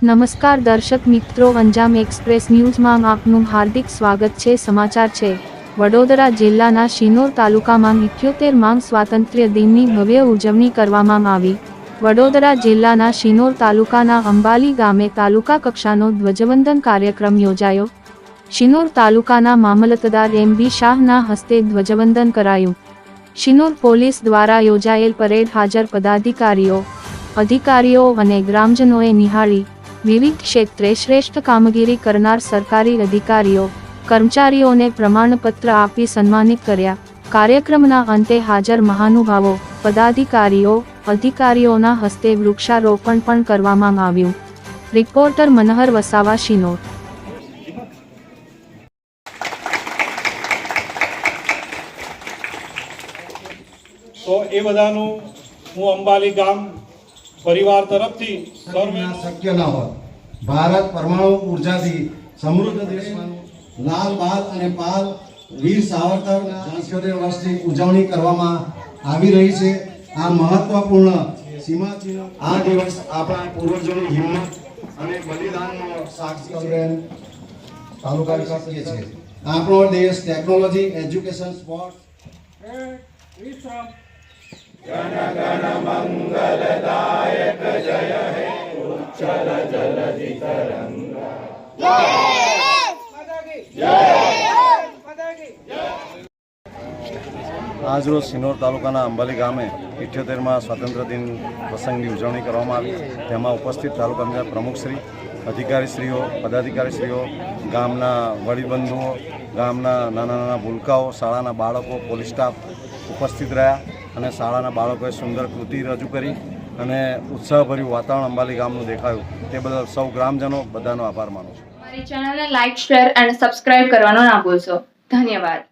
નમસ્કાર દર્શક મિત્રો, અંજામ એક્સપ્રેસ ન્યૂઝમાં આપનું હાર્દિક સ્વાગત છે. સમાચાર છે, વડોદરા જિલ્લાના શિનોર તાલુકામાં ઇઠ્યોતેર માંગ સ્વાતંત્ર્ય દિનની ભવ્ય ઉજવણી કરવામાં આવી. વડોદરા જિલ્લાના શિનોર તાલુકાના અંબાલી ગામે તાલુકા કક્ષાનો ધ્વજવંદન કાર્યક્રમ યોજાયો. શિનોર તાલુકાના મામલતદાર એમ બી શાહના હસ્તે ધ્વજવંદન કરાયું. શિનોર પોલીસ દ્વારા યોજાયેલ પરેડ હાજર પદાધિકારીઓ, અધિકારીઓ અને ગ્રામજનોએ નિહાળી વિવિધ ક્ષેત્રે શ્રેષ્ઠ કામગીરી કરનાર સરકારી અધિકારીઓ, કર્મચારીઓને પ્રમાણપત્ર આપી સન્માનિત કર્યા. કાર્યક્રમના અંતે હાજર મહાનુભાવો, પદાધિકારીઓ, અધિકારીઓના હસ્તે વૃક્ષારોપણ પણ કરવામાં આવ્યું. રિપોર્ટર મનહર વસાવા, શિનોર. તો એ બધાનું હું અંબાલી ગામ પરિવાર તરફથી શક્ય ન હોય. ભારત પરમાણુ ઉર્જાથી સમૃદ્ધ દેશમાં લાલ બાલ અને પાલ વીર સાવરકરના સાંસ્કૃતિક વર્ષની ઉજવણી કરવામાં આવી રહી છે. આ મહત્વપૂર્ણ સીમાચિહ્ન આ દિવસ આપણા પૂર્વજોની હિંમત અને બલિદાનનો સાક્ષી છે તાલુકા વિકાસ કરીએ છીએ. આપણો દેશ ટેકનોલોજી એજ્યુકેશન સ્પોર્ટ આજરોજ સિનોર તાલુકાના અંબાલી ગામે ઇઠ્યોતેરમાં સ્વાતંત્ર્ય દિન પ્રસંગની ઉજવણી કરવામાં આવી. તેમાં ઉપસ્થિત તાલુકા પંચાયત પ્રમુખશ્રી અધિકારીશ્રીઓ, પદાધિકારીશ્રીઓ, ગામના વડીબંધુઓ, ગામના નાના નાના ભૂલકાઓ, શાળાના બાળકો, પોલીસ સ્ટાફ ઉપસ્થિત રહ્યા. અને શાળાના બાળકોએ સુંદર કૃતિ રજૂ કરી અને ઉત્સાહભર્યું વાતાવરણ અંબાલી ગામનું દેખાયું. તે બદલ સૌ ગ્રામજનો બધાનો આભાર માનું છું. મારી ચેનલને લાઇક શેર અને સબસ્ક્રાઇબ કરવાનો ના ભૂલશો. ધન્યવાદ.